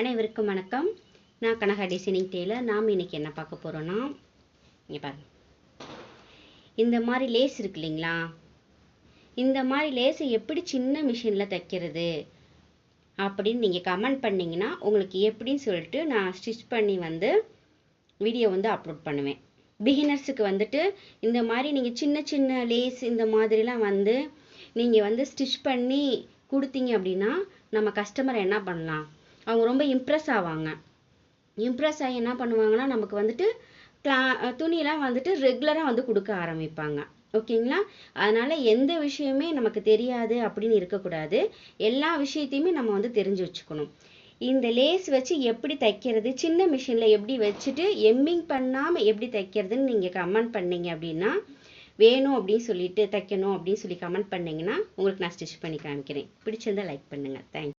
அனைவருக்கும் வணக்கம். நான் கனகா டிசைனிங் டெய்லர். நாம் இன்னைக்கு என்ன பார்க்க போகிறோன்னா இங்கே பாருங்க. இந்த மாதிரி லேஸ் இருக்கு இல்லைங்களா? இந்த மாதிரி லேஸை எப்படி சின்ன மிஷினில் தைக்கிறது அப்படின்னு நீங்கள் கமெண்ட் பண்ணிங்கன்னா உங்களுக்கு எப்படின்னு சொல்லிட்டு நான் ஸ்டிச் பண்ணி வந்து வீடியோ வந்து அப்லோட் பண்ணுவேன். பிகினர்ஸுக்கு வந்துட்டு இந்த மாதிரி நீங்கள் சின்ன சின்ன லேஸ் இந்த மாதிரிலாம் வந்து நீங்கள் வந்து ஸ்டிச் பண்ணி கொடுத்தீங்க அப்படின்னா நம்ம கஸ்டமர் என்ன பண்ணலாம்? அவங்க ரொம்ப இம்ப்ரெஸ் ஆவாங்க. இம்ப்ரெஸ் ஆகி என்ன பண்ணுவாங்கன்னா நமக்கு வந்துட்டு கிளா துணியெலாம் வந்துட்டு ரெகுலராக வந்து கொடுக்க ஆரம்பிப்பாங்க. ஓகேங்களா? அதனால எந்த விஷயமே நமக்கு தெரியாது அப்படின்னு இருக்கக்கூடாது. எல்லா விஷயத்தையுமே நம்ம வந்து தெரிஞ்சு வச்சுக்கணும். இந்த லேஸ் வச்சு எப்படி தைக்கிறது சின்ன மிஷினில் எப்படி வச்சுட்டு எம்மிங் பண்ணாமல் எப்படி தைக்கிறதுன்னு நீங்கள் கமெண்ட் பண்ணீங்க அப்படின்னா வேணும் அப்படின்னு சொல்லிட்டு தைக்கணும் அப்படின்னு சொல்லி கமெண்ட் பண்ணிங்கன்னா உங்களுக்கு நான் ஸ்டிச் பண்ணி காமிக்கிறேன். பிடிச்சிருந்தா லைக் பண்ணுங்கள் தேங்க்ஸ்